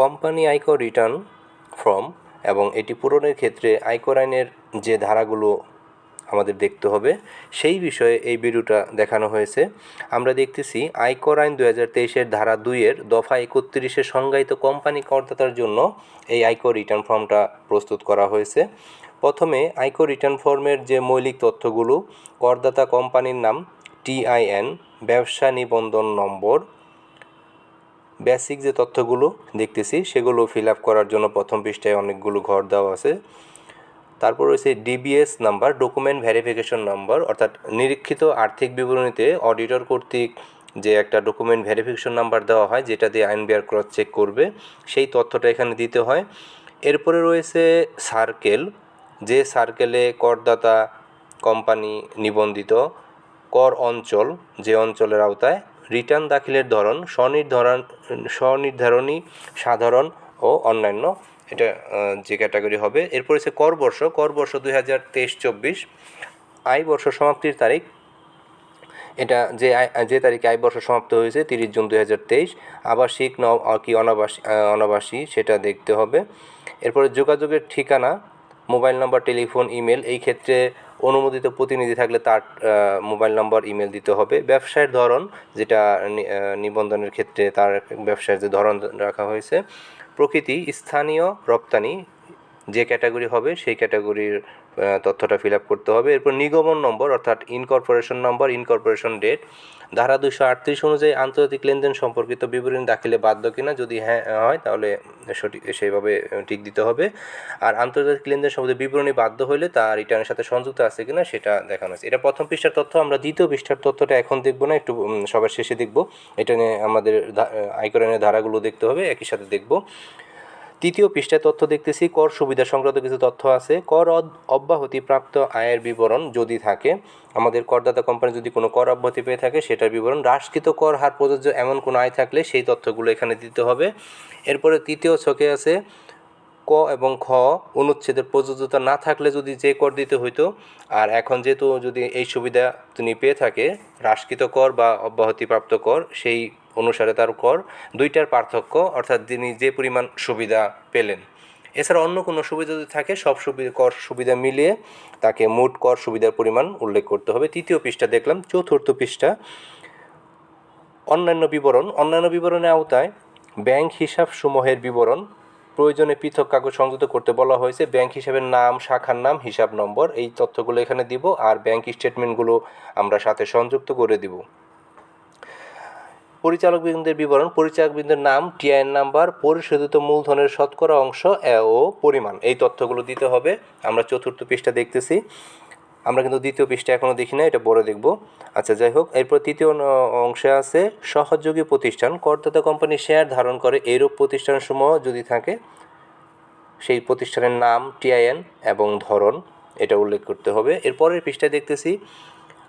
Company আয়কর return form এবং এটি পূরণের ক্ষেত্রে আয়কর আইনের যে ধারাগুলো আমাদের দেখতে হবে, সেই বিষয়ে এই ভিডিওটা দেখানো হয়েছে। আমরা দেখতেছি আয়কর আইন দু হাজার তেইশের ধারা দুইয়ের দফা একত্রিশে সংজ্ঞায়িত কোম্পানি করদাতার জন্য এই আয়কর রিটার্ন ফর্মটা প্রস্তুত করা হয়েছে। প্রথমে আয়কর রিটার্ন ফর্মের যে মৌলিক তথ্যগুলো, করদাতা কোম্পানির নাম টিআইএন ব্যবসা নিবন্ধন নম্বর বেসিক যে তথ্যগুলো দেখতেছি, সেগুলো ফিল আপ করার জন্য প্রথম পৃষ্ঠায় অনেকগুলো ঘর দেওয়া আছে। তারপর রয়েছে DBS number document verification number অর্থাৎ নিরীক্ষিত আর্থিক বিবরণীতে অডিটর কর্তৃক যে একটা ডকুমেন্ট ভেরিফিকেশন নাম্বার দেওয়া হয়, যেটা দিয়ে আইন বিআর ক্রস চেক করবে, সেই তথ্যটা এখানে দিতে হয়। এরপরে রয়েছে সার্কেল যে সার্কেলে করদাতা কোম্পানি নিবন্ধিত, কর অঞ্চল, যে অঞ্চলের আওতায় রিটার্ন দাখিলের ধরন স্বনির্ধারণ, স্বনির্ধারণী, সাধারণ ও অন্যান্য। এটা যে ক্যাটাগরি হবে, এরপর হচ্ছে কর বর্ষ। কর বর্ষ দুই হাজার তেইশ চব্বিশ। আয় বর্ষ সমাপ্তির তারিখ। এটা যে যে তারিখে আয় বর্ষ সমাপ্ত হয়েছে, তিরিশ জুন দুই হাজার তেইশ। আবাসিক ন, কি অনাবাসী অনাবাসী, সেটা দেখতে হবে। এরপরে যোগাযোগের ঠিকানা, মোবাইল নম্বর, টেলিফোন, ইমেল, এই ক্ষেত্রে অনুমোদিত প্রতিনিধি থাকলে তার মোবাইল নম্বর, ইমেল দিতে হবে। ব্যবসায়ের ধরন যেটা নিবন্ধনের ক্ষেত্রে তার ব্যবসায়ের যে ধরন রাখা হয়েছে, প্রকৃতি, স্থানীয় রপ্তানি যে ক্যাটাগরি হবে সেই ক্যাটাগরির তথ্যটা ফিল আপ করতে হবে। এরপর নিগমন নম্বর, অর্থাৎ ইনকর্পোরেশন নম্বর ইনকর্পোরেশন ডেট ধারা দুশো আটত্রিশ অনুযায়ী আন্তর্জাতিক লেনদেন সম্পর্কিত বিবরণী দাখিলে বাধ্য কিনা যদি হ্যাঁ হয়, তাহলে সঠিক, সেইভাবে টিক দিতে হবে। আর আন্তর্জাতিক লেনদেন সম্পর্কিত বিবরণী বাধ্য হলে তা রিটার্নের সাথে সংযুক্ত আছে কিনা সেটা দেখানো হয়েছে এটা প্রথম পৃষ্ঠার তথ্য, আমরা দ্বিতীয় পৃষ্ঠার তথ্যটা এখন দেখব না, একটু সবার শেষে দেখব। এটা নিয়ে আমাদের আয়কর ধারাগুলো দেখতে হবে, একই সাথে দেখব। তৃতীয় পৃষ্ঠায় তথ্য দেখতেছি, কর সুবিধা সংক্রান্ত কিছু তথ্য আছে। কর অব্যাহতি প্রাপ্ত আয়ের বিবরণ যদি থাকে, আমাদের করদাতা কোম্পানি যদি কোনো কর অব্যাহতি পেয়ে থাকে, সেটার বিবরণ, হ্রাসকৃত কর হার প্রযোজ্য এমন কোনো আয় থাকলে সেই তথ্যগুলো এখানে দিতে হবে। এরপরে তৃতীয় ছকে আছে, ক এবং খ অনুচ্ছেদের প্রযোজ্যতা না থাকলে যদি যে কর দিতে হইতো, আর এখন যেহেতু যদি এই সুবিধা তিনি পেয়ে থাকে, হ্রাসকৃত কর বা অব্যাহতিপ্রাপ্ত কর, সেই অনুসারে তার কর দুইটার পার্থক্য, অর্থাৎ তিনি যে পরিমাণ সুবিধা পেলেন। এছাড়া অন্য কোনো সুবিধা যদি থাকে, সব সুবিধা, কর সুবিধা মিলিয়ে তাকে মোট কর সুবিধার পরিমাণ উল্লেখ করতে হবে। তৃতীয় পৃষ্ঠা দেখলাম, চতুর্থ পৃষ্ঠা। অন্যান্য বিবরণ, অন্যান্য বিবরণের আওতায় ব্যাংক হিসাব সমূহের বিবরণ, প্রয়োজনে পৃথক কাগজ সংযুক্ত করতে বলা হয়েছে। ব্যাংক হিসাবের নাম, শাখার নাম, হিসাব নম্বর, এই তথ্যগুলো এখানে দিব, আর ব্যাংক স্টেটমেন্টগুলো আমরা সাথে সংযুক্ত করে দিব। পরিচালকবৃন্দের বিবরণ পরিচালক পরিচালকবৃন্দের নাম, টিআইএন নাম্বার, পরিশোধিত মূলধনের শতকরা অংশ ও পরিমাণ। এই তথ্যগুলো দিতে হবে। আমরা চতুর্থ পৃষ্ঠা দেখতেছি। আমরা কিন্তু দ্বিতীয় পৃষ্ঠা এখনও দেখি না এটা বড় দেখব। আচ্ছা যাই হোক, এরপর তৃতীয় অংশে আছে, সহযোগী প্রতিষ্ঠান, করদাতা কোম্পানি শেয়ার ধারণ করে এইরূপ প্রতিষ্ঠানসমূহ যদি থাকে, সেই প্রতিষ্ঠানের নাম, টিআইএন এবং ধরন, এটা উল্লেখ করতে হবে। এরপরের পৃষ্ঠায় দেখতেছি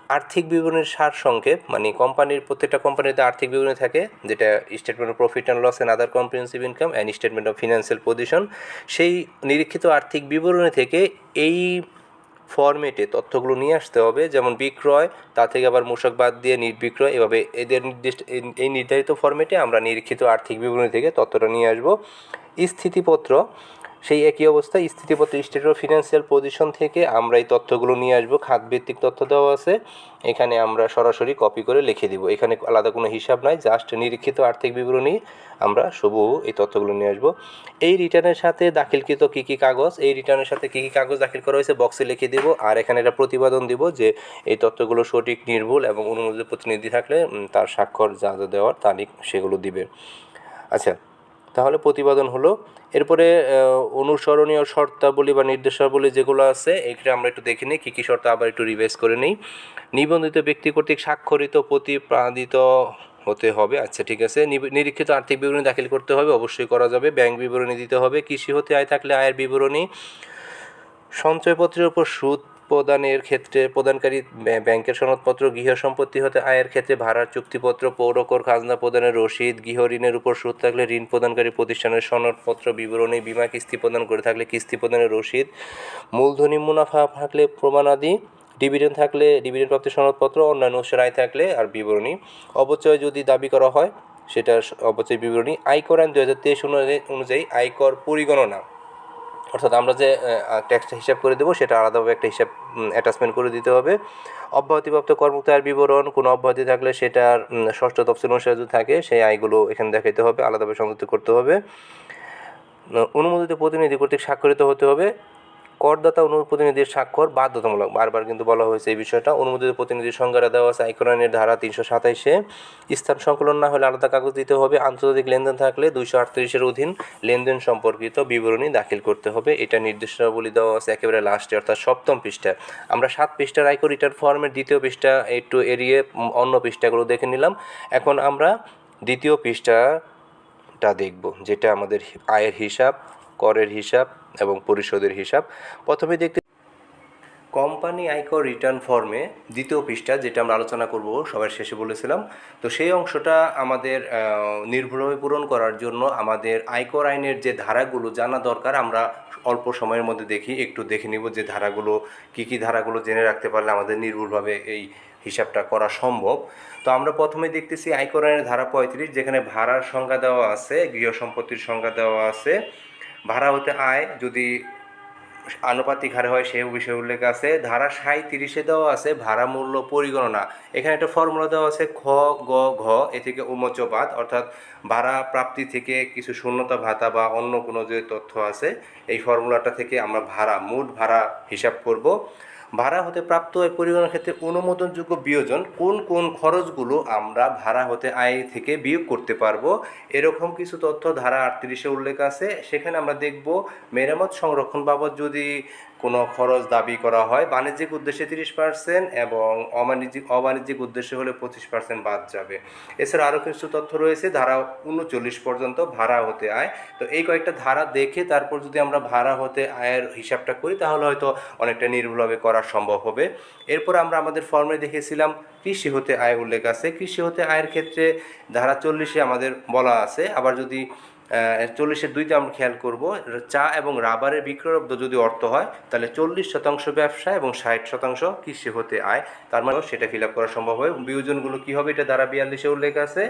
আর্থিক বিবরণীর সার সংক্ষেপ মানে কোম্পানির প্রত্যেকটা কোম্পানিতে আর্থিক বিবরণী থাকে, যেটা statement of profit and loss and other comprehensive income and statement of financial position সেই নিরীক্ষিত আর্থিক বিবরণী থেকে এই ফরম্যাটে তথ্যগুলো নিয়ে আসতে হবে, যেমন বিক্রয়, তা থেকে আবার মূসক বাদ দিয়ে নির্বিক্রয়, এভাবে এদের নির্দিষ্ট, এই- নির্ধারিত ফরম্যাটে আমরা নিরীক্ষিত আর্থিক বিবরণী থেকে তথ্যটা নিয়ে আসব। স্থিতিপত্র সেই একই অবস্থায় স্থিতিপত্র স্টেট অফ ফিনান্সিয়াল পজিশন থেকে আমরা এই তথ্যগুলো নিয়ে আসব। খাতভিত্তিক তথ্য দেওয়া আছে। এখানে আমরা সরাসরি কপি করে লিখে দিব। এখানে আলাদা কোনো হিসাব নাই জাস্ট নিরীক্ষিত আর্থিক বিবরণী আমরা হুবহু এই তথ্যগুলো নিয়ে আসব। এই রিটার্নের সাথে দাখিলকৃত কী কী কাগজ? এই রিটার্নের সাথে কী কী কাগজ দাখিল করা হয়েছে বক্সে লিখে দিব। আর এখানে একটা প্রতিবেদন দিব যে এই তথ্যগুলো সঠিক, নির্ভুল এবং অনুমোদিত প্রতিনিধি থাকলে তার স্বাক্ষর, যা যা দেওয়ার তারিখ সেগুলো দিবে। আচ্ছা তাহলে প্রতিবেদন হলো এরপরে অনুসরণীয় শর্তাবলী বা নির্দেশাবলী যেগুলো আছে, এগুলো আমরা একটু দেখে নিই, কী কী শর্ত আবার একটু রিভাইজ করে নিই। নিবন্ধিত ব্যক্তি কর্তৃক স্বাক্ষরিত প্রতিপাদিত হতে হবে। আচ্ছা ঠিক আছে। নিরীক্ষিত আর্থিক বিবরণী দাখিল করতে হবে, অবশ্যই করা যাবে। ব্যাংক বিবরণী দিতে হবে। কৃষি হতে আয় থাকলে আয়ের বিবরণী। সঞ্চয়পত্রের উপর সুদ প্রদানের ক্ষেত্রে প্রদানকারী ব্য- ব্যাংকের সনদপত্র, গৃহ সম্পত্তি হতে আয়ের ক্ষেত্রে ভাড়ার চুক্তিপত্র পৌরকর খাজনা প্রদানের রসিদ, গৃহ ঋণের উপর সুদ থাকলে ঋণ প্রদানকারী প্রতিষ্ঠানের সনদপত্র বিবরণী, বিমা কিস্তি প্রদান করে থাকলে কিস্তি প্রদানের রসিদ, মূলধনী মুনাফা থাকলে প্রমাণাদি, ডিভিডেন্ড থাকলে ডিভিডেন্ড প্রাপ্তির সনদপত্র, অন্যান্য উৎসের আয় থাকলে আর বিবরণী। অবচয় যদি দাবি করা হয় সেটা অবচয় বিবরণী আয়কর আইন দু হাজার তেইশ অনুযায়ী আয়কর পরিগণনা। অর্থাৎ আমরা যে ট্যাক্সটা হিসাব করে দেবো, সেটা আলাদাভাবে একটা হিসাব অ্যাটাচমেন্ট করে দিতে হবে। অব্যাহতিপ্রাপ্ত কর্মকর্তার বিবরণ, কোনো অব্যাহতি থাকলে সেটার ষষ্ঠ তফসিল অনুসারে যদি থাকে, সেই আয়গুলো এখানে দেখাইতে হবে, আলাদাভাবে সংযুক্ত করতে হবে। অনুমোদিত প্রতিনিধি কর্তৃক স্বাক্ষরিত হতে হবে। করদাতা অনুপ্রতিনিধির স্বাক্ষর বাধ্যতামূলক। বারবার কিন্তু বলা হয়েছে এই বিষয়টা। অনুমোদিত প্রতিনিধির সংজ্ঞাটা দেওয়া আছে আইকরানের ধারা তিনশো সাতাইশে। স্থান সংকলন না হলে আলাদা কাগজ দিতে হবে। আন্তর্জাতিক লেনদেন থাকলে দুইশো আটত্রিশের অধীন লেনদেন সম্পর্কিত বিবরণী দাখিল করতে হবে। এটা নির্দেশাবলী দেওয়া আছে একেবারে লাস্টে অর্থাৎ সপ্তম পৃষ্ঠা আমরা সাত পৃষ্ঠার আয়কর রিটার্ন ফর্মের দ্বিতীয় পৃষ্ঠা একটু এড়িয়ে অন্য পৃষ্ঠাগুলো দেখে নিলাম। এখন আমরা দ্বিতীয় পৃষ্ঠাটা দেখব, যেটা আমাদের আয়ের হিসাব। করের হিসাব এবং পরিশোধের হিসাব। প্রথমে দেখতে কোম্পানি আয়কর রিটার্ন ফর্মে দ্বিতীয় পৃষ্ঠা, যেটা আমরা আলোচনা করব সবার শেষে বলেছিলাম। তো সেই অংশটা আমাদের নির্ভুলভাবে পূরণ করার জন্য আমাদের আয়কর আইনের যে ধারাগুলো জানা দরকার, আমরা অল্প সময়ের মধ্যে দেখি, একটু দেখে নিব যে ধারাগুলো, কি কি ধারাগুলো জেনে রাখতে পারলে আমাদের নির্ভুলভাবে এই হিসাবটা করা সম্ভব। তো আমরা প্রথমে দেখতেছি আয়কর আইনের ধারা পঁয়ত্রিশ, যেখানে ভাড়ার সংজ্ঞা দেওয়া আছে, গৃহ সম্পত্তির সংজ্ঞা দেওয়া আছে। ভাড়া হতে আয়, যদি আনুপাতিক হারে হয় সেই বিষয়ে উল্লেখ আছে। ধারা সাঁত্রিশে দেওয়া আছে ভাড়া মূল্য পরিগণনা। এখানে একটা ফর্মুলা দেওয়া আছে, খ, গ, ঘ, এ থেকে উমোচ বাদ অর্থাৎ ভাড়া প্রাপ্তি থেকে কিছু শূন্যতা ভাতা বা অন্য কোনো যে তথ্য আছে, এই ফর্মুলাটা থেকে আমরা ভাড়া, মোট ভাড়া হিসাব করব। ভাড়া হতে প্রাপ্ত আয় পরিগণনার ক্ষেত্রে অনুমোদনযোগ্য বিয়োজন কোন কোন খরচগুলো আমরা ভাড়া হতে আয় থেকে বিয়োগ করতে পারব, এরকম কিছু তথ্য ধারা আটত্রিশে উল্লেখ আছে। সেখানে আমরা দেখব মেরামত সংরক্ষণ বাবদ যদি কোনো খরচ দাবি করা হয়। বাণিজ্যিক উদ্দেশ্যে তিরিশ পার্সেন্ট এবং অবাণিজ্যিক অবাণিজ্যিক উদ্দেশ্যে হলে পঁচিশ পার্সেন্ট বাদ যাবে। এছাড়া আরও কিছু তথ্য রয়েছে, ধারা উনচল্লিশ পর্যন্ত ভাড়া হতে আয়। তো এই কয়েকটা ধারা দেখে তারপর যদি আমরা ভাড়া হতে আয়ের হিসাবটা করি, তাহলে হয়তো অনেকটা নির্ভুলভাবে করা সম্ভব হবে। এরপর আমরা আমাদের ফর্মে দেখেছিলাম, কৃষি হতে আয় উল্লেখ আছে। কৃষি হতে আয়ের ক্ষেত্রে ধারা চল্লিশে আমাদের বলা আছে। আবার যদি চল্লিশের দুইতে আমরা খেয়াল করব। চা এবং রাবারের বিক্রয়লব্ধ যদি অর্থ হয়, তাহলে চল্লিশ শতাংশ ব্যবসা এবং ষাট শতাংশ কৃষি হতে আয়। তার মানে সেটা ফিল আপ করা সম্ভব হবে। বিয়োজনগুলো কী হবে, এটা ধারা বিয়াল্লিশে উল্লেখ আছে।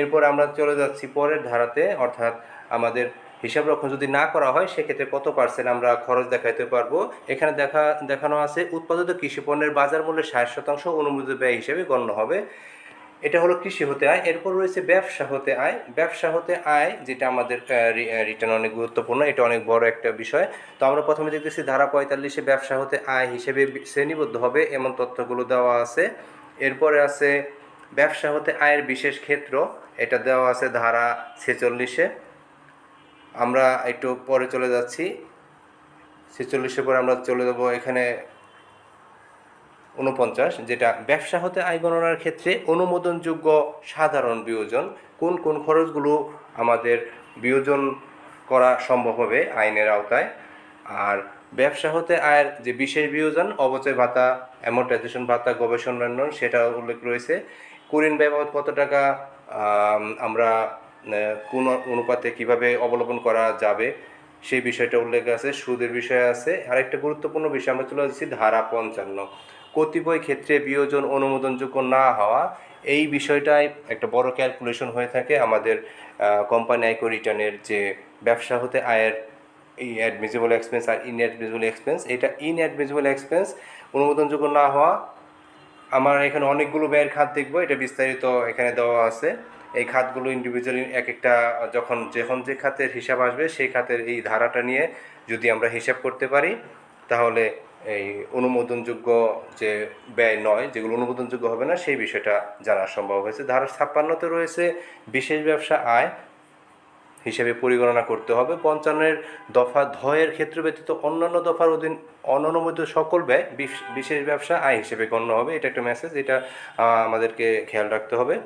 এরপর আমরা চলে যাচ্ছি পরের ধারাতে। অর্থাৎ আমাদের হিসাব রক্ষণ যদি না করা হয়, সেক্ষেত্রে কত পার্সেন্ট আমরা খরচ দেখাতে পারব? এখানে দেখা, দেখানো আছে, উৎপাদিত কৃষি পণ্যের বাজার মূল্যের ষাট শতাংশ অনুমোদিত ব্যয় হিসেবে গণ্য হবে। এটা হলো কৃষি হতে আয়। এরপর রয়েছে ব্যবসা হতে আয়। ব্যবসা হতে আয়, যেটা আমাদের রিটার্ন অনেক গুরুত্বপূর্ণ। এটা অনেক বড় একটা বিষয়। তো আমরা প্রথমে দেখতেছি ধারা পঁয়তাল্লিশে ব্যবসা হতে আয় হিসেবে শ্রেণীবদ্ধ হবে। এমন তথ্যগুলো দেওয়া আছে। এরপরে আছে ব্যবসা হতে আয়ের বিশেষ ক্ষেত্র। এটা দেওয়া আছে ধারা ছেচল্লিশে। আমরা একটু পরে চলে যাচ্ছি। ছেচল্লিশে পরে আমরা চলে যাব এখানে উনপঞ্চাশ যেটা ব্যবসা হতে আয় গণনার ক্ষেত্রে অনুমোদনযোগ্য সাধারণ বিয়োজন। কোন কোন খরচগুলো আমাদের বিয়োজন করা সম্ভব হবে আইনের আওতায়? আর ব্যবসা হতে আয়ের যে বিশেষ বিয়োজন, অবচয় ভাতা অ্যামোর্টাইজেশন ভাতা, গবেষণা উন্নয়ন, সেটা উল্লেখ রয়েছে। কুরিন ব্যবহার কত টাকা? আমরা কোন অনুপাতে কীভাবে অবলম্বন করা যাবে? সেই বিষয়টা উল্লেখ আছে, সুদের বিষয় আছে। আরেকটা গুরুত্বপূর্ণ বিষয় আমরা চলে যাচ্ছি ধারা পঞ্চান্ন। কতিপয় ক্ষেত্রে বিয়োজন অনুমোদনযোগ্য না হওয়া, এই বিষয়টাই একটা বড় ক্যালকুলেশন হয়ে থাকে। আমাদের কোম্পানি আয়কর রিটার্নের যে ব্যবসা হতে আয়ের এই অ্যাডমিজিবল এক্সপেন্স আর ইন ইনঅ্যাডমিজিবল এক্সপেন্স এটা ইন ইনঅ্যাডমিজিবল এক্সপেন্স অনুমোদনযোগ্য না হওয়া, আমার এখানে অনেকগুলো ব্যয়ের খাত দেখব, এটা বিস্তারিত এখানে দেওয়া আছে। এই খাতগুলো ইন্ডিভিজুয়ালি এক একটা, যখন যখন যে খাতের হিসাব আসবে, সেই খাতের এই ধারাটা নিয়ে যদি আমরা হিসাব করতে পারি, তাহলে এই অনুমোদনযোগ্য যে ব্যয় নয়, যেগুলো অনুমোদনযোগ্য হবে না, সেই বিষয়টা জানা সম্ভব হয়েছে। ধারা ছাপ্পান্নতে রয়েছে বিশেষ ব্যবসা আয় হিসেবে পরিগণনা করতে হবে। পঞ্চান্নের দফা ধয়ের ক্ষেত্র ব্যতীত অন্যান্য দফার অধীন অননুমোদিত সকল ব্যয় বিশ- বিশেষ ব্যবসা আয় হিসেবে গণ্য হবে। এটা একটা মেসেজ এটা আমাদেরকে খেয়াল রাখতে হবে।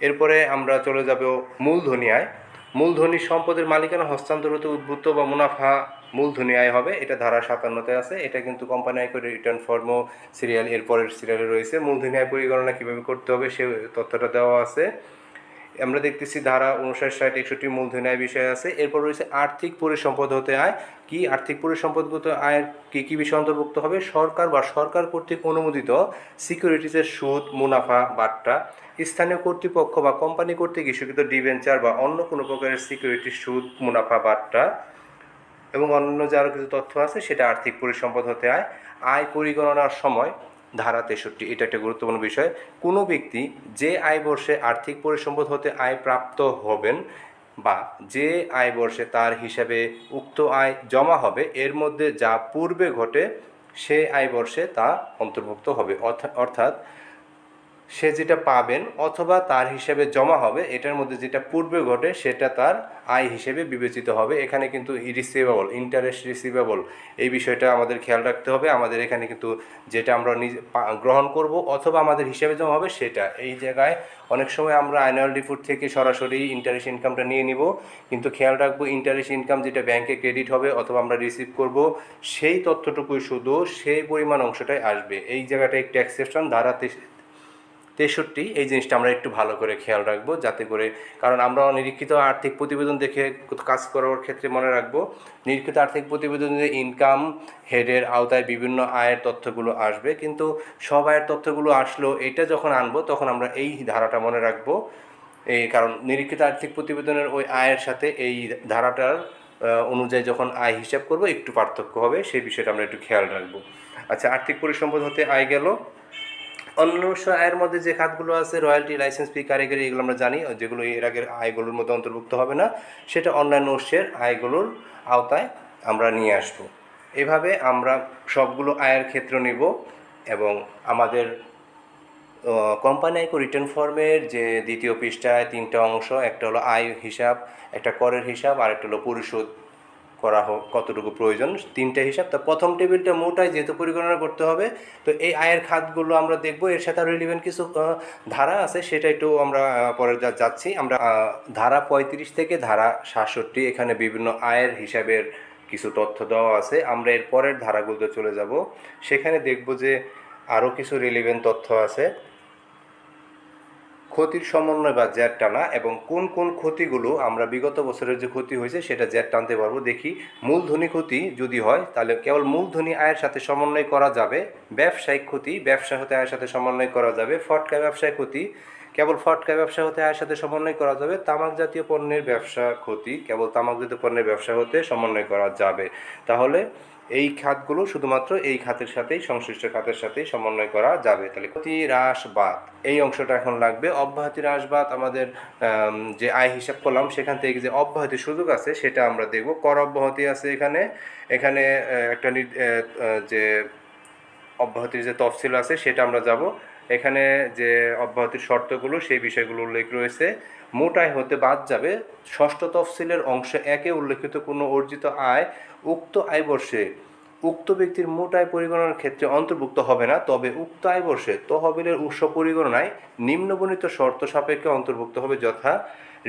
এরপরে আমরা চলে যাব মূলধনী আয়। মূলধনী সম্পদের মালিকানা হস্তান্তর হতে উদ্ভূত বা মুনাফা মূলধনী আয় হবে, এটা ধারা সাতান্নতে আছে, এটা কিন্তু কোম্পানি আয় করে রিটার্ন ফর্ম সিরিয়াল এরপরের সিরিয়ালে রয়েছে। মূলধনী আয় পরিগণনা কীভাবে করতে হবে সে তথ্যটা দেওয়া আছে। আমরা দেখতেছি ধারা উনষাট, ষাট, একষট্টি মূলধনী আয় বিষয় আছে। এরপর রয়েছে আর্থিক পরিসম্পদ হতে আয়। কি আর্থিক পরিসম্পদগত আয়ের কী কী বিষয় অন্তর্ভুক্ত হবে? সরকার বা সরকার কর্তৃক অনুমোদিত সিকিউরিটিজের সুদ, মুনাফা, বাট্টা। স্থানীয় কর্তৃপক্ষ বা কোম্পানি কর্তৃক ইস্যুকৃত ডিভেঞ্চার বা অন্য কোনো প্রকারের সিকিউরিটির সুদ, মুনাফা, বাট্টা। এবং অন্যান্য যে আরও কিছু তথ্য আছে, সেটা আর্থিক পরিসম্পদ হতে আয়। আয় পরিগণনার সময়, ধারা তেষট্টি, এটা একটা গুরুত্বপূর্ণ বিষয়। কোনো ব্যক্তি যে আয় বর্ষে আর্থিক পরিসম্পদ হতে আয় প্রাপ্ত হবেন বা যে আয় বর্ষে তার হিসাবে উক্ত আয় জমা হবে, এর মধ্যে যা পূর্বে ঘটে, সে আয় বর্ষে তা অন্তর্ভুক্ত হবে। অর্থা- অর্থাৎ সে যেটা পাবেন অথবা তার হিসেবে জমা হবে, এটার মধ্যে যেটা পূর্বে ঘটে সেটা তার আয় হিসেবে বিবেচিত হবে। এখানে কিন্তু রিসিভেবল ইন্টারেস্ট রিসিভেবল এই বিষয়টা আমাদের খেয়াল রাখতে হবে। আমাদের এখানে কিন্তু যেটা আমরা নিজে গ্রহণ করব অথবা আমাদের হিসেবে জমা হবে সেটা। এই জায়গায় অনেক সময় আমরা অ্যানুয়াল রিপোর্ট থেকে সরাসরি ইন্টারেস্ট ইনকামটা নিয়ে নিব। কিন্তু খেয়াল রাখব ইন্টারেস্ট ইনকাম যেটা ব্যাংকে ক্রেডিট হবে অথবা আমরা রিসিভ করব, সেই তথ্যটুকুই শুধু সেই পরিমাণ অংশটাই আসবে। এই জায়গাটা একটু এক্সেপশন ধারাতে তেষট্টি, এই জিনিসটা আমরা একটু ভালো করে খেয়াল রাখব যাতে করে, কারণ আমরা নিরীক্ষিত আর্থিক প্রতিবেদন দেখে কাজ করার ক্ষেত্রে মনে রাখব, নিরীক্ষিত আর্থিক প্রতিবেদনে ইনকাম হেডের আওতায় বিভিন্ন আয়ের তথ্যগুলো আসবে, কিন্তু সব আয়ের তথ্যগুলো আসলো, এটা যখন আনব তখন আমরা এই ধারাটা মনে রাখব, এই কারণ নিরীক্ষিত আর্থিক প্রতিবেদনের ওই আয়ের সাথে এই ধারাটার অনুযায়ী যখন আয় হিসাব করব, একটু পার্থক্য হবে, সেই বিষয়টা আমরা একটু খেয়াল রাখব। আচ্ছা আর্থিক পরিসম্পদ হতে আয় গেল। অন্য আয়ের মধ্যে যে খাতগুলো আছে, রয়্যালটি, লাইসেন্স ফি, কারিগরি, এগুলো আমরা জানি, যেগুলো এর আগের আয়গুলোর মধ্যে অন্তর্ভুক্ত হবে না, সেটা অন্যান্য উৎসের আয়গুলোর আওতায় আমরা নিয়ে আসব। এভাবে আমরা সবগুলো আয়ের ক্ষেত্র নিব এবং আমাদের কোম্পানি আয়কর রিটার্ন ফর্মের যে দ্বিতীয় পৃষ্ঠায় তিনটা অংশ, একটা হলো আয় হিসাব, একটা করের হিসাব, আর একটা হলো পরিশোধ করা হোক, কতটুকু প্রয়োজন, তিনটা হিসাব। তো প্রথম টেবিলটা মোটাই যেহেতু পরিগণনা করতে হবে, তো এই আয়ের খাতগুলো আমরা দেখব। এর সাথে আরও রিলিভেন্ট কিছু ধারা আছে, সেটা একটু আমরা পরে যা- যাচ্ছি। আমরা ধারা পঁয়ত্রিশ থেকে ধারা সাতষট্টি, এখানে বিভিন্ন আয়ের হিসাবের কিছু তথ্য দেওয়া আছে। আমরা এর পরের ধারাগুলোতে চলে যাব। সেখানে দেখব যে আরও কিছু রিলিভেন্ট তথ্য আছে। ক্ষতির সমন্বয় বা জ্যাট টানা এবং কোন কোন ক্ষতিগুলো আমরা বিগত বছরের যে ক্ষতি হয়েছে সেটা জ্যাট টানতে পারব। দেখি, মূলধনী ক্ষতি যদি হয়, তাহলে কেবল মূলধনী আয়ের সাথে সমন্বয় করা যাবে। ব্যবসায়িক ক্ষতি, ব্যবসা হতে আয়ের সাথে সমন্বয় করা যাবে। ফটকা ব্যবসায় ক্ষতি, কেবল ফটকা ব্যবসা হতে আয়ের সাথে সমন্বয় করা যাবে। তামাক জাতীয় পণ্যের ব্যবসা ক্ষতি, কেবল তামাক জাতীয় পণ্যের ব্যবসা হতে সমন্বয় করা যাবে। তাহলে এই খাতগুলো শুধুমাত্র এই খাতের সাথেই, সংশ্লিষ্ট খাতের সাথেই সমন্বয় করা যাবে। তাহলে ক্ষতি হ্রাস বাদ। এই অংশটা এখন লাগবে অব্যাহতি হ্রাস বাদ। আমাদের যে আয় হিসাব করলাম, সেখান থেকে যে অব্যাহতি সুযোগ আছে, সেটা আমরা দেখব। কর অব্যাহতি আছে এখানে। এখানে একটা যে অব্যাহতির যে তফসিল আছে, সেটা আমরা যাব। এখানে যে অব্যাহতির শর্তগুলো, সেই বিষয়গুলো উল্লেখ রয়েছে। মোট আয় হতে বাদ যাবে। ষষ্ঠ তফসিলের অংশে একে উল্লেখিত কোনো অর্জিত আয় উক্ত আয় বর্ষে উক্ত ব্যক্তির মোট আয় পরিগণনার ক্ষেত্রে অন্তর্ভুক্ত হবে না, তবে উক্ত আয় বর্ষে তহবিলের উৎস পরিগণনায় নিম্নবর্ণিত শর্ত সাপেক্ষে অন্তর্ভুক্ত হবে যথা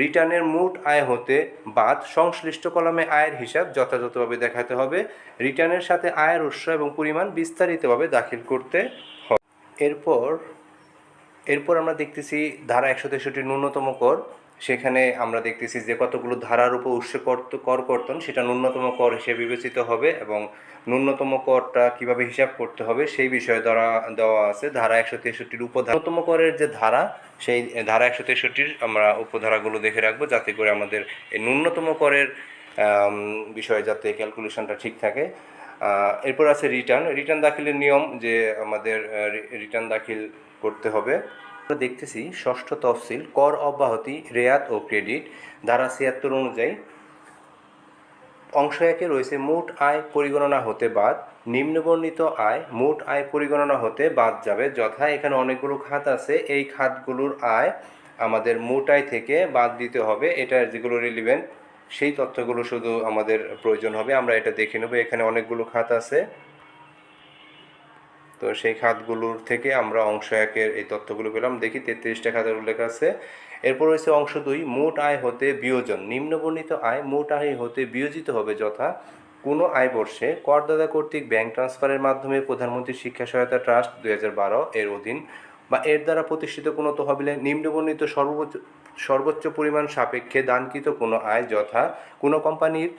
রিটার্নের মোট আয় হতে বাদ, সংশ্লিষ্ট কলমে আয়ের হিসাব যথাযথভাবে দেখাতে হবে, রিটার্নের সাথে আয়ের উৎস এবং পরিমাণ বিস্তারিতভাবে দাখিল করতে হবে। এরপর এরপর আমরা দেখতেছি ধারা একশো তেষট্টির ন্যূনতম কর। সেখানে আমরা দেখতেছি যে কতগুলো ধারার উপর উৎস কর কর্তন, সেটা ন্যূনতম কর হিসেবে বিবেচিত হবে এবং ন্যূনতম করটা কীভাবে হিসাব করতে হবে সেই বিষয়ে ধরা দেওয়া আছে। ধারা একশো তেষট্টির উপধারা ন্যূনতম করের যে ধারা, সেই ধারা একশো তেষট্টির আমরা উপধারাগুলো দেখে রাখব যাতে করে আমাদের এই ন্যূনতম করের বিষয়ে যাতে ক্যালকুলেশনটা ঠিক থাকে। এরপর আছে রিটার্ন। রিটার্ন দাখিলের নিয়ম যে আমাদের রিটার্ন দাখিল করতে হবে। আমরা দেখতেছি ষষ্ঠ তফসিল, কর অব্যাহতি, রেয়াত ও ক্রেডিট ধারা ছিয়াত্তর অনুযায়ী। অংশ একে রয়েছে মোট আয় পরিগণনা হতে বাদ, নিম্নবর্ণিত আয় মোট আয় পরিগণনা হতে বাদ যাবে, যথা এখানে অনেকগুলো খাত আছে, এই খাতগুলোর আয় আমাদের মোট আয় থেকে বাদ দিতে হবে, এটা যেগুলো রিলিভেন্ট সেই তথ্যগুলো শুধু আমাদের প্রয়োজন হবে, আমরা এটা দেখে নেব, এখানে অনেকগুলো খাত আছে। তো সেই খাতগুলোর থেকে আমরা অংশ একের এই তথ্যগুলো পেলাম। দেখি তেত্রিশটা খাতের উল্লেখ আছে। এরপর রয়েছে অংশ দুই, মোট আয় হতে বিয়োজন। নিম্নবর্ণিত আয় মোট আয় হতে বিয়োজিত হবে যথা কোনো আয় বর্ষে করদাতা কর্তৃক ব্যাংক ট্রান্সফারের মাধ্যমে প্রধানমন্ত্রী শিক্ষা সহায়তা ট্রাস্ট দুই হাজার বারো এর অধীন বা এর দ্বারা প্রতিষ্ঠিত কোনো তহবিলে নিম্নবর্ণিত সর্বোচ্চ সর্বোচ্চ পরিমাণ সাপেক্ষে দানকৃত কোনো আয় যথা কোনো কোম্পানির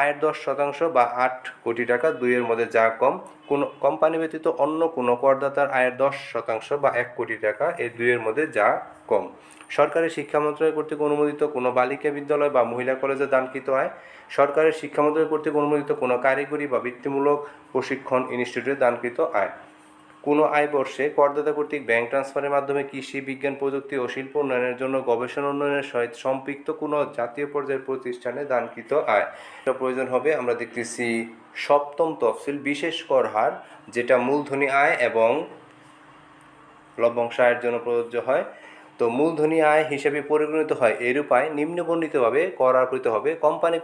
আয়ের দশ শতাংশ বা আট কোটি টাকা, দুইয়ের মধ্যে যা কম, কোনো কোম্পানি ব্যতীত অন্য কোনো করদাতার আয়ের দশ শতাংশ বা এক কোটি টাকা, এই দুইয়ের মধ্যে যা কম। সরকারি শিক্ষা মন্ত্রণালয় কর্তৃক অনুমোদিত কোনো বালিকা বিদ্যালয় বা মহিলা কলেজে দানকৃত আয়। সরকারের শিক্ষা মন্ত্রণালয় কর্তৃক অনুমোদিত কোনো কারিগরি বা বৃত্তিমূলক প্রশিক্ষণ ইনস্টিটিউটে দানকৃত আয়। কোনো আয় বর্ষে করদাতা কর্তৃক ব্যাংক ট্রান্সফারের মাধ্যমে কৃষি, বিজ্ঞান, প্রযুক্তি ও শিল্প উন্নয়নের জন্য গবেষণা উন্নয়নের সহিত সম্পৃক্ত কোনো জাতীয় পর্যায়ের প্রতিষ্ঠানে দানকৃত আয়। প্রয়োজন হবে, আমরা দেখতেছি সপ্তম তফসিল, বিশেষ কর হার, যেটা মূলধনী আয় এবং লভ্যাংশ আয়ের জন্য প্রযোজ্য হয়। তো মূলধনী আয় হিসেবে পরিগণিত হয় এরূপ আয় নিম্নবর্ণিতভাবে কর আরোপিত হবে। কোম্পানি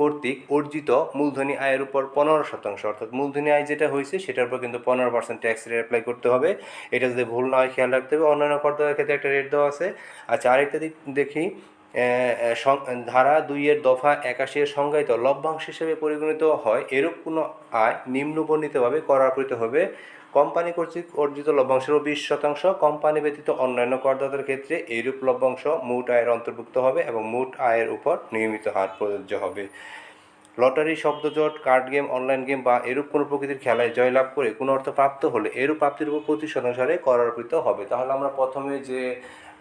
কর্তৃক অর্জিত মূলধনী আয়ের উপর পনেরো শতাংশ। অর্থাৎ মূলধনী আয় যেটা হয়েছে সেটার উপর কিন্তু পনেরো পার্সেন্ট ট্যাক্স রেট অ্যাপ্লাই করতে হবে। এটা যদি ভুল না হয়, খেয়াল রাখতে হবে। অন্যান্য করদাতার ক্ষেত্রে একটা রেট দেওয়া আছে। আচ্ছা আরেকটা দিক দেখি। ধারা দুইয়ের দফা একাশি এর সংজ্ঞায়িত লভ্যাংশ হিসেবে পরিগণিত হয়। এরূপ কোনো আয় নিম্নবর্ণিতভাবে কর আরোপিত হবে। কোম্পানি কর্তৃক অর্জিত লভ্যাংশের বিশ শতাংশ কোম্পানি ব্যতীত অন্যান্য করদাতার ক্ষেত্রে এইরূপ লভ্যাংশ মোট আয়ের অন্তর্ভুক্ত হবে এবং মোট আয়ের উপর নিয়মিত হার প্রযোজ্য হবে। লটারি শব্দজট কার্ড গেম, অনলাইন গেম বা এরূপ কোনো প্রকৃতির খেলায় জয়লাভ করে কোনো অর্থ প্রাপ্ত হলে এরূপ প্রাপ্তির উপর প্রতি শতাংশ হারে কর হবে। তাহলে আমরা প্রথমে যে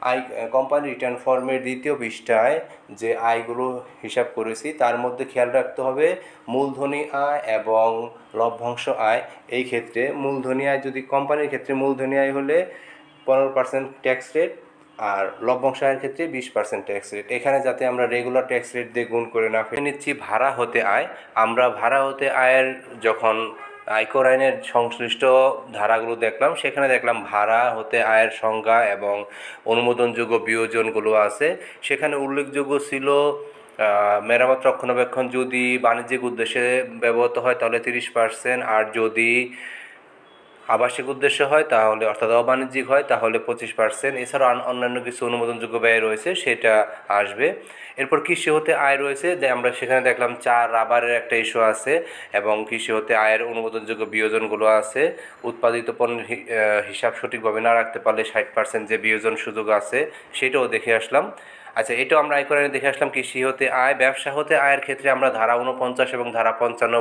আই কোম্পানি রিটার্ন ফর্মের দ্বিতীয় পৃষ্ঠায় যে আয়গুলো হিসাব করেছি, তার মধ্যে খেয়াল রাখতে হবে মূলধনী আয় এবং লভ্যাংশ আয়। এই ক্ষেত্রে মূলধনী আয় যদি কোম্পানির ক্ষেত্রে মূলধনী আয় হলে পনেরো পার্সেন্ট ট্যাক্স রেট আর লভ্যাংশ আয়ের ক্ষেত্রে বিশ পার্সেন্ট ট্যাক্স রেট এখানে যাতে আমরা রেগুলার ট্যাক্স রেট দিয়ে গুণ করে না ফেলে। নিচ্ছি ভাড়া হতে আয়। আমরা ভাড়া হতে আয়ের যখন আয়কর আইনের সংশ্লিষ্ট ধারাগুলো দেখলাম। সেখানে দেখলাম ভাড়া, হতে আয়ের সংজ্ঞা এবং অনুমোদনযোগ্য বিয়োজনগুলো আছে। সেখানে উল্লেখযোগ্য ছিল মেরামত রক্ষণাবেক্ষণ যদি বাণিজ্যিক উদ্দেশ্যে ব্যবহৃত হয় তাহলে তিরিশ পার্সেন্ট, আর যদি আবাসিক উদ্দেশ্য হয়, তাহলে অর্থাৎ অবাণিজ্যিক হয়, তাহলে পঁচিশ পার্সেন্ট এছাড়াও অন্যান্য কিছু অনুমোদনযোগ্য ব্যয় রয়েছে, সেটা আসবে। এরপর কৃষি হতে আয় রয়েছে, যে আমরা সেখানে দেখলাম চা রাবারের একটা ইস্যু আছে, এবং কৃষি হতে আয়ের অনুমোদনযোগ্য বিয়োজনগুলো আছে। উৎপাদিত পণ্যের হিসাব সঠিকভাবে না রাখতে পারলে ষাট পার্সেন্ট যে বিয়োজন সুযোগ আছে, সেটাও দেখে আসলাম। আচ্ছা এটাও আমরা আয় করে দেখে আসলাম কৃষি হতে আয়, ব্যবসা হতে আয়ের ক্ষেত্রে আমরা ধারা উনপঞ্চাশ এবং ধারা পঞ্চান্ন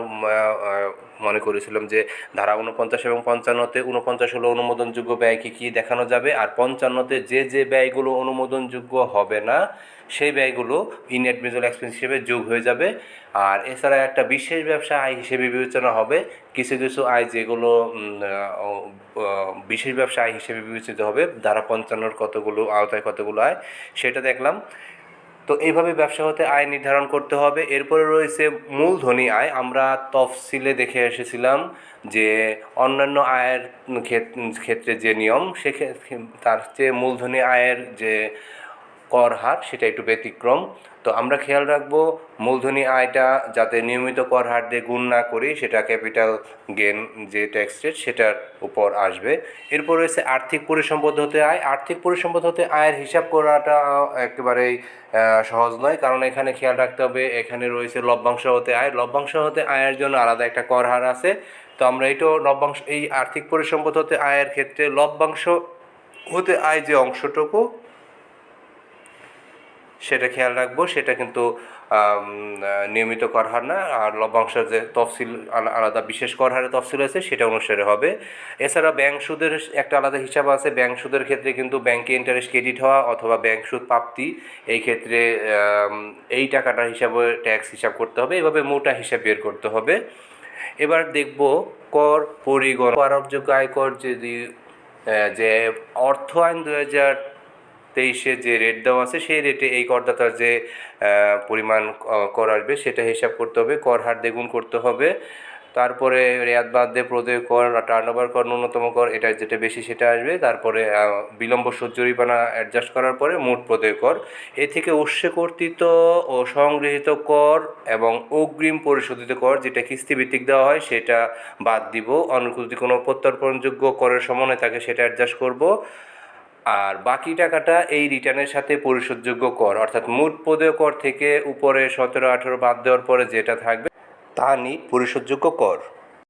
মনে করেছিলাম যে ধারা উনপঞ্চাশ এবং পঞ্চান্নতে উনপঞ্চাশ হলো অনুমোদনযোগ্য ব্যয় কী দেখানো যাবে? আর পঞ্চান্নতে যে যে ব্যয়গুলো অনুমোদনযোগ্য হবে না, সেই ব্যয়গুলো ইনএডমিজল এক্সপেন্স হিসেবে যোগ হয়ে যাবে। আর এছাড়া একটা বিশেষ ব্যবসা আয় হিসেবে বিবেচনা হবে। কিছু কিছু আয় যেগুলো বিশেষ ব্যবসা আয় হিসেবে বিবেচিত হবে, ধারা পঞ্চান্নর কতগুলো, আওতায় কতগুলো আয়, সেটা দেখলাম। তো এইভাবে ব্যবসা হতে আয় নির্ধারণ করতে হবে। এরপরে রয়েছে মূলধনী আয়। আমরা তফসিলে দেখে এসেছিলাম যে অন্যান্য আয়ের ক্ষেত্রে যে নিয়ম সেক্ষেত্রে তার চেয়ে মূলধনী আয়ের যে কর হার, সেটা একটু ব্যতিক্রম। তো আমরা খেয়াল রাখব, মূলধনী আয়টা যাতে নিয়মিত কর হার দিয়ে গুণ না করি, সেটা ক্যাপিটাল গেন যে ট্যাক্স রেট সেটার উপর আসবে। এরপর রয়েছে আর্থিক পরিসম্পদ হতে আয়। আর্থিক পরিসম্পদ হতে আয়ের হিসাব করাটা একেবারেই সহজ নয়। কারণ এখানে খেয়াল রাখতে হবে, এখানে রয়েছে লভ্যাংশ হতে আয়। লভ্যাংশ হতে আয়ের জন্য আলাদা একটা কর হার আছে। তো আমরা এটাও লভ্যাংশ, এই আর্থিক পরিসম্পদ হতে আয়ের ক্ষেত্রে লভ্যাংশ হতে আয় যে অংশটুকু সেটা খেয়াল রাখব, সেটা কিন্তু নিয়মিত কর হার না, আর লভ্যাংশ যে তফসিল, আলা- আলাদা বিশেষ কর হারে তফসিল আছে, সেটা অনুসারে হবে। এছাড়া ব্যাংক সুদের একটা আলাদা হিসাব আছে, ব্যাংক সুদের ক্ষেত্রে কিন্তু ব্যাংকে ইন্টারেস্ট ক্রেডিট হওয়া অথবা ব্যাংক সুদ প্রাপ্তি, এই ক্ষেত্রে এই টাকাটার হিসাবে ট্যাক্স হিসাব করতে হবে, এভাবে মোটা হিসাব বের করতে হবে। এবার দেখব কর পরিগণ আরোপযোগ্য আয়কর যদি যে অর্থ আইন দু হাজার তেইশে যে রেট দেওয়া আছে, সেই রেটে এই করদাতার যে পরিমাণ কর আসবে, সেটা হিসাব করতে হবে, কর হার দ্বিগুণ করতে হবে। তারপরে রেয়াত বাদ দিয়ে প্রদেয় কর টার্ন ওভার কর, ন্যূনতম কর, এটা যেটা বেশি সেটা আসবে। তারপরে বিলম্ব জরিমানা অ্যাডজাস্ট করার পরে মোট প্রদেয় কর। এ থেকে উৎসে কর্তৃত ও সংগৃহীত কর এবং অগ্রিম পরিশোধিত কর, যেটা কিস্তিভিত্তিক দেওয়া হয়, সেটা বাদ দিব। যদি কোনো প্রত্যর্পণযোগ্য করের সমন্বয় থাকে, সেটা অ্যাডজাস্ট করব। আর বাকি টাকাটা এই রিটার্নের সাথে পরিশোধযোগ্য কর, অর্থাৎ মোট পদেয় কর থেকে উপরে সতেরো আঠেরো বাদ দেওয়ার পরে যেটা থাকবে তা নিয়ে পরিশোধযোগ্য কর।